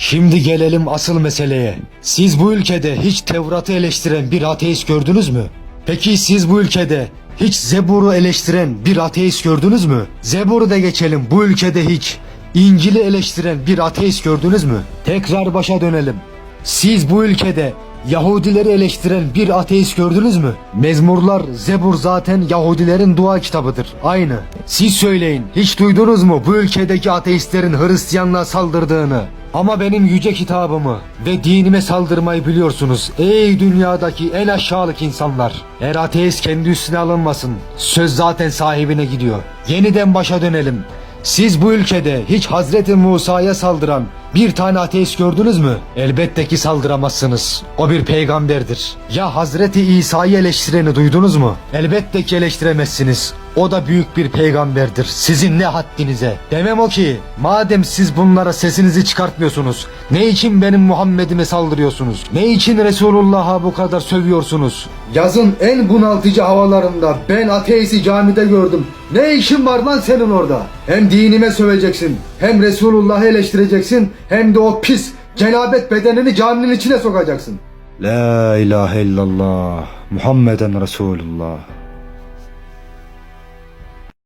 Şimdi gelelim asıl meseleye. Siz bu ülkede hiç Tevrat'ı eleştiren bir ateist gördünüz mü? Peki siz bu ülkede hiç Zebur'u eleştiren bir ateist gördünüz mü? Zebur'u da geçelim bu ülkede hiç İncil'i eleştiren bir ateist gördünüz mü? Tekrar başa dönelim. Siz bu ülkede Yahudileri eleştiren bir ateist gördünüz mü? Mezmurlar, Zebur zaten Yahudilerin dua kitabıdır. Aynı. Siz söyleyin, hiç duydunuz mu bu ülkedeki ateistlerin Hristiyanlığa saldırdığını? Ama benim yüce kitabımı ve dinime saldırmayı biliyorsunuz. Ey dünyadaki en aşağılık insanlar. Eğer ateist kendi üstüne alınmasın. Söz zaten sahibine gidiyor. Yeniden başa dönelim. Siz bu ülkede hiç Hazreti Musa'ya saldıran bir tane ateist gördünüz mü? Elbette ki saldıramazsınız. O bir peygamberdir. Ya Hazreti İsa'yı eleştireni duydunuz mu? Elbette ki eleştiremezsiniz. O da büyük bir peygamberdir. Sizin ne haddinize? Demem o ki, madem siz bunlara sesinizi çıkartmıyorsunuz, ne için benim Muhammed'ime saldırıyorsunuz? Ne için Resulullah'a bu kadar sövüyorsunuz? Yazın en bunaltıcı havalarında ben ateisti camide gördüm. Ne işin var lan senin orada? Hem dinime söveceksin, hem Resulullah'ı eleştireceksin, hem de o pis cenabet bedenini caminin içine sokacaksın. La ilahe illallah Muhammeden Resulullah.